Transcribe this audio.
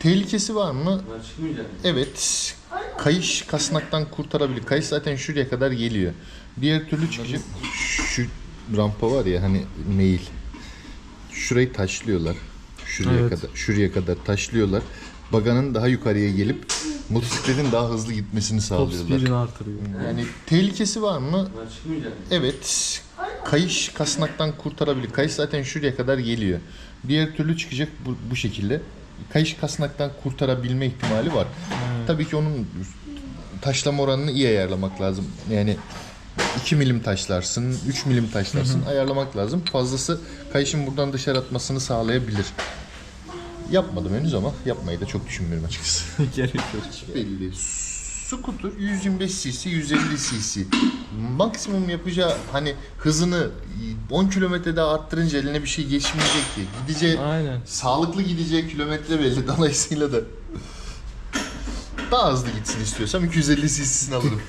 tehlikesi var mı? Evet. Kayış kasnaktan kurtarabilir. Kayış zaten şuraya kadar geliyor. Diğer türlü çıkacak. Şu rampa var ya hani meyil. Şurayı taşlıyorlar. Şuraya Evet. kadar şuraya kadar taşlıyorlar. Baganın daha yukarıya gelip motosikletin daha hızlı gitmesini Top sağlıyorlar. speed'ini artırıyor. Yani tehlikesi var mı? Evet. Kayış kasnaktan kurtarabilir. Kayış zaten şuraya kadar geliyor. Diğer türlü çıkacak bu, bu şekilde. Kayış kasnaktan kurtarabilme ihtimali var. Tabii ki onun taşlama oranını iyi ayarlamak lazım. Yani 2 milim taşlarsın, 3 milim taşlarsın ayarlamak lazım. Fazlası kayışın buradan dışarı atmasını sağlayabilir. Yapmadım henüz ama yapmayı da çok düşünmüyorum açıkçası. Gerek yok. belli. Scooter 125 cc, 150 cc. Maksimum yapacağı hani hızını 10 kilometre daha arttırınca eline bir şey geçmeyecek ki. Gideceği, Aynen. sağlıklı gideceği kilometre belli. Dolayısıyla da daha hızlı gitsin istiyorsam 250 cc'sini alırım.